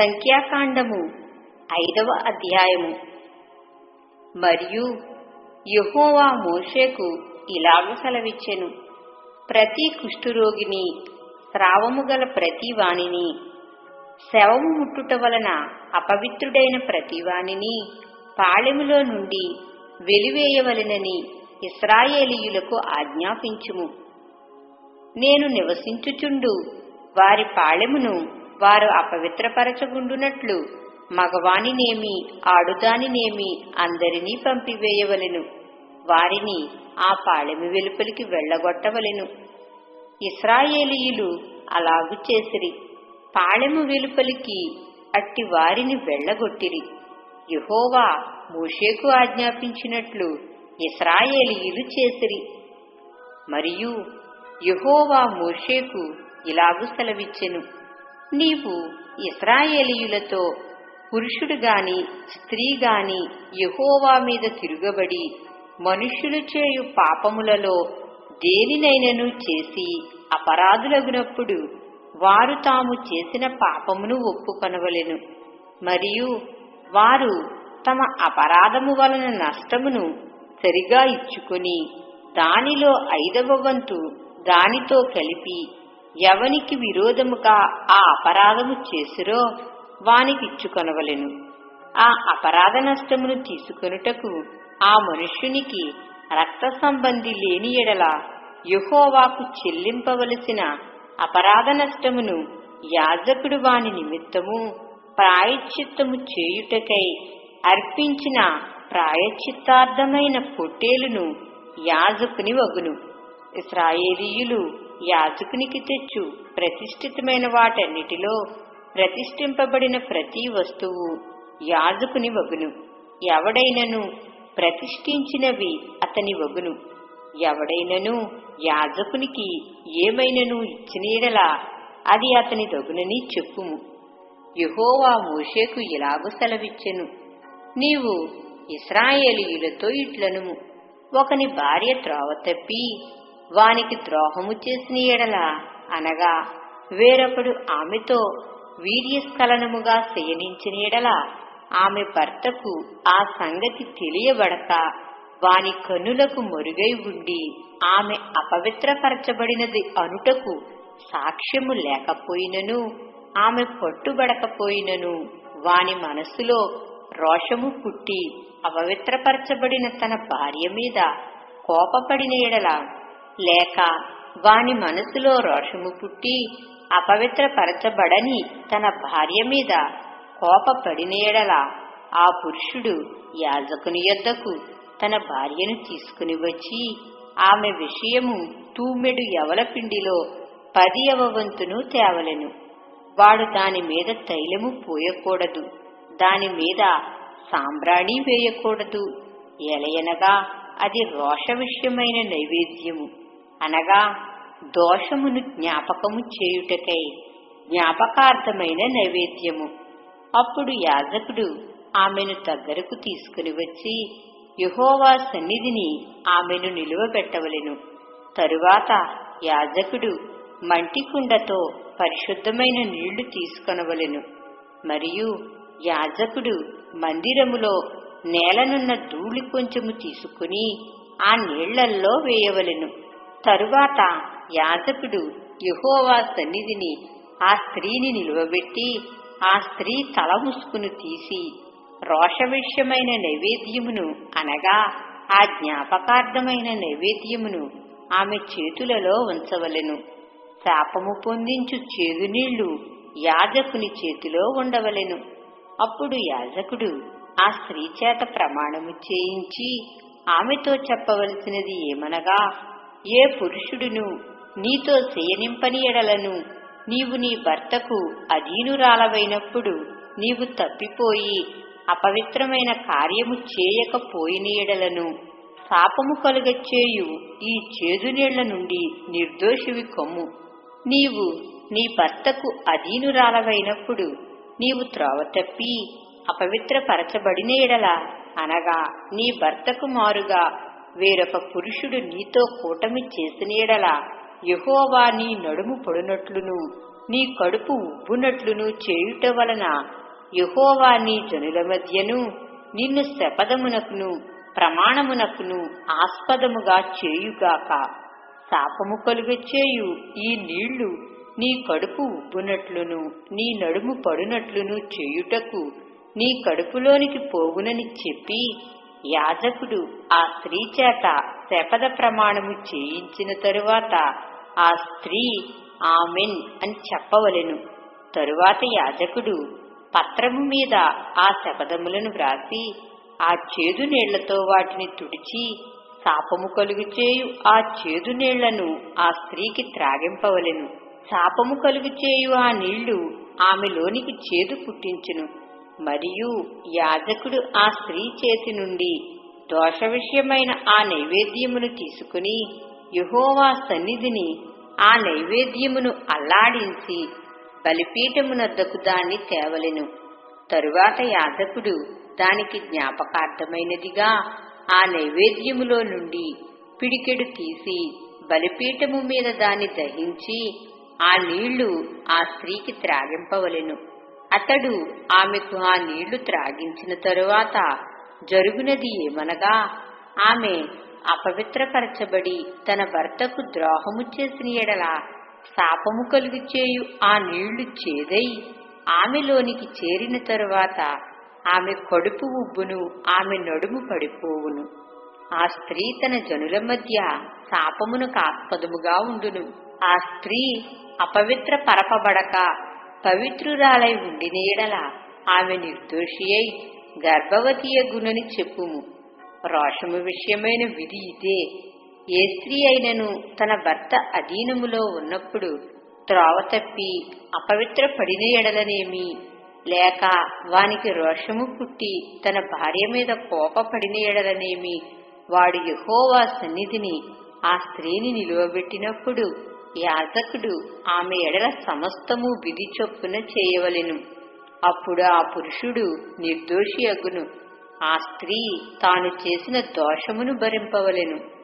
సంఖ్యాకాండము ఐదవ అధ్యాయము. మరియు యెహోవా మోషేకు ఇలాగ సెలవిచ్చెను. ప్రతి కుష్ఠురోగిని స్రావము గల ప్రతి వాణిని శవము ముట్టుట వలన అపవిత్రుడైన ప్రతివానిని పాళెములో నుండి వెలివేయవలెనని ఇస్రాయేలీయులకు ఆజ్ఞాపించుము. నేను నివసించుచుండు. వారి పాళెమును వారు అపవిత్రపరచగుండునట్లు మగవానినేమి ఆడుదానినేమి అందరినీ పంపివేయవలెను. వారిని ఆ పాళెము వెలుపలికి వెళ్ళగొట్టవలెను. ఇస్రాయేలీయులు అలాగు చేసిరి. పాళెము వెలుపలికి అట్టి వారిని వెళ్ళగొట్టిరి. యుహోవా మోషేకు ఆజ్ఞాపించినట్లు ఇస్రాయేలీయులు చేసిరి. మరియు యహోవా మోషేకు ఇలాగు సెలవిచ్చెను. నీవు ఇస్రాయేలీయులతో పురుషుడు గాని స్త్రీ గాని యహోవా మీద తిరుగబడి మనుష్యులు చేయు పాపములలో దేనినైనను చేసి అపరాధులగునప్పుడు వారు తాము చేసిన పాపమును ఒప్పుకొనవలెను. మరియు వారు తమ అపరాధము వలన నష్టమును సరిగా ఇచ్చుకొని దానిలో ఐదవ వంతు దానితో కలిపి ఎవనికి విరోధముగా ఆ అపరాధము చేసిరో వానికిచ్చుకొనవలెను. ఆ అపరాధ నష్టమును తీసుకొనుటకు ఆ మనుష్యునికి రక్త సంబంధి లేని ఎడల యహోవాకు చెల్లింపవలసిన అపరాధ నష్టమును యాజకుడు వాని నిమిత్తము ప్రాయశ్చిత్తము చేయుటకై అర్పించిన ప్రాయశ్చిత్తార్థమైన పొట్టేలును యాజకుని వగును. ఇస్రాయేలీయులు యాజకునికి తెచ్చు ప్రతిష్ఠితమైన వాటన్నిటిలో ప్రతిష్ఠింపబడిన ప్రతి వస్తువు యాజకుని వగును. ఎవడైనను ప్రతిష్ఠించినవి అతని వగును. ఎవడైనను యాజకునికి ఏమైనను ఇచ్చినీడలా అది అతని దగునని చెప్పుము. యెహోవా మోషేకు ఇలాగు సెలవిచ్చెను. నీవు ఇస్రాయేలీయులతో ఇట్లనుము. ఒకని భార్య త్రోవ తప్పి వానికి ద్రోహము చేసిన ఎడల అనగా వేరొకడు ఆమెతో వీర్యస్ఖలనముగా శయనించిన ఎడల ఆమె భర్తకు ఆ సంగతి తెలియబడక వాని కన్నులకు మరుగై ఉండి ఆమె అపవిత్రపరచబడినది అనుటకు సాక్ష్యము లేకపోయినను ఆమె పట్టుబడకపోయినను వాని మనస్సులో రోషము పుట్టి అపవిత్రపరచబడిన తన భార్య మీద కోపపడిన ఎడల లేక వాని మనసులో రోషము పుట్టి అపవిత్రపరచబడని తన భార్య మీద కోపపడిన ఎడల ఆ పురుషుడు యాజకుని యొద్దకు తన భార్యను తీసుకుని వచ్చి ఆమె విషయము తూమెడు యవలపిండిలో పిండిలో పది అవవంతును తేవలెను. వాడు దాని మీద తైలము పోయకూడదు. దాని మీద సాంబ్రాణి వేయకూడదు. ఎలయనగా అది రోష విషయమైన నైవేద్యము. అనగా దోషమును జ్ఞాపకము చేయుటకై జ్ఞాపకార్థమైన నైవేద్యము. అప్పుడు యాజకుడు ఆమెను దగ్గరకు తీసుకుని వచ్చి యహోవా సన్నిధిని ఆమెను నిలువబెట్టవలెను. తరువాత యాజకుడు మంటికుండతో పరిశుద్ధమైన నీళ్ళు తీసుకొనవలెను. మరియు యాజకుడు మందిరములో నేలనున్న ధూళి కొంచెము తీసుకుని ఆ నీళ్ళల్లో వేయవలెను. తరువాత యాజకుడు యహోవా సన్నిధిని ఆ స్త్రీని నిలువబెట్టి ఆ స్త్రీ తల ముసుకును తీసి రోషవిష్యమైన నైవేద్యమును అనగా ఆ జ్ఞాపకార్థమైన నైవేద్యమును ఆమె చేతులలో ఉంచవలెను. శాపము పొందించు చేదునీళ్ళు యాజకుని చేతిలో ఉండవలెను. అప్పుడు యాజకుడు ఆ స్త్రీ చేత ప్రమాణము చేయించి ఆమెతో చెప్పవలసినది ఏమనగా ఏ పురుషుడును నీతో శయనింపని ఎడలను. నీవు నీ భర్తకు అధీనురాలవైనప్పుడు నీవు తప్పిపోయి అపవిత్రమైన కార్యము చేయకపోయిన ఎడలను. పాపము కలుగచ్చేయు ఈ చేదునీళ్ళ నుండి నిర్దోషివి కొమ్ము. నీవు నీ భర్తకు అధీనురాలవైనప్పుడు నీవు త్రోవ తప్పి అపవిత్రపరచబడిన ఎడల అనగా నీ భర్తకు మారుగా వేరొక పురుషుడు నీతో కూటమి చేసిన యహోవా నీ నడుము పడునట్లును నీ కడుపు ఉబ్బునట్లును చేయుట వలన యహోవా నీ జనుల మధ్యను నిన్ను శపథమునకును ప్రమాణమునకును ఆస్పదముగా చేయుగాక. శాపము కలుగచేయు ఈ నీళ్ళు నీ కడుపు ఉబ్బునట్లును నీ నడుము పడునట్లును చేయుటకు నీ కడుపులోనికి పోగునని చెప్పి యాజకుడు ఆ స్త్రీ చేత శపథ ప్రమాణము చేయించిన తరువాత ఆ స్త్రీ ఆమెన్ అని చెప్పవలెను. తరువాత యాజకుడు పత్రము మీద ఆ శపథములను వ్రాసి ఆ చేదు నీళ్ళతో వాటిని తుడిచి శాపము కలుగుచేయు ఆ చేదు నీళ్ళను ఆ స్త్రీకి త్రాగింపవలెను. శాపము కలుగుచేయు ఆ నీళ్ళు ఆమెలోనికి చేదు పుట్టించును. మరియు యాజకుడు ఆ స్త్రీ చేతి నుండి దోష విషయమైన ఆ నైవేద్యమును తీసుకుని యహోవా సన్నిధిని ఆ నైవేద్యమును అల్లాడించి బలిపీఠమునద్దకు దాన్ని తేవలెను. తరువాత యాజకుడు దానికి జ్ఞాపకార్థమైనదిగా ఆ నైవేద్యములో నుండి పిడికెడు తీసి బలిపీఠము మీద దాన్ని దహించి ఆ నీళ్ళు ఆ స్త్రీకి త్రాగింపవలెను. అతడు ఆమెకు ఆ నీళ్ళు త్రాగించిన తరువాత జరుగునది ఏమనగా ఆమె అపవిత్రపరచబడి తన భర్తకు ద్రోహము చేసిన ఎడల శాపము కలుగు చేయు ఆ నీళ్ళు చేదై ఆమెలోనికి చేరిన తరువాత ఆమె కడుపు ఉబ్బును ఆమె నడుము పడిపోవును. ఆ స్త్రీ తన జనుల మధ్య శాపమునకు ఆస్పదముగా ఉండును. ఆ స్త్రీ అపవిత్ర పరపబడక పవిత్రురాలై ఉండిన ఎడల ఆమె నిర్దోషి అయి గర్భవతీయగునని చెప్పుము. రోషము విషయమైన విధి ఇదే. ఏ స్త్రీ అయినను తన భర్త అధీనములో ఉన్నప్పుడు త్రోవ తప్పి అపవిత్ర పడిన ఎడలనేమి? లేక వానికి రోషము పుట్టి తన భార్య మీద కోపపడిన ఎడలనేమి? వాడు యహోవా సన్నిధిని ఆ స్త్రీని నిలువబెట్టినప్పుడు యాజకుడు ఆమె ఎడల సమస్తము విధి చొప్పున చేయవలెను. అప్పుడు ఆ పురుషుడు నిర్దోషి అగును. ఆ స్త్రీ తాను చేసిన దోషమును భరింపవలెను.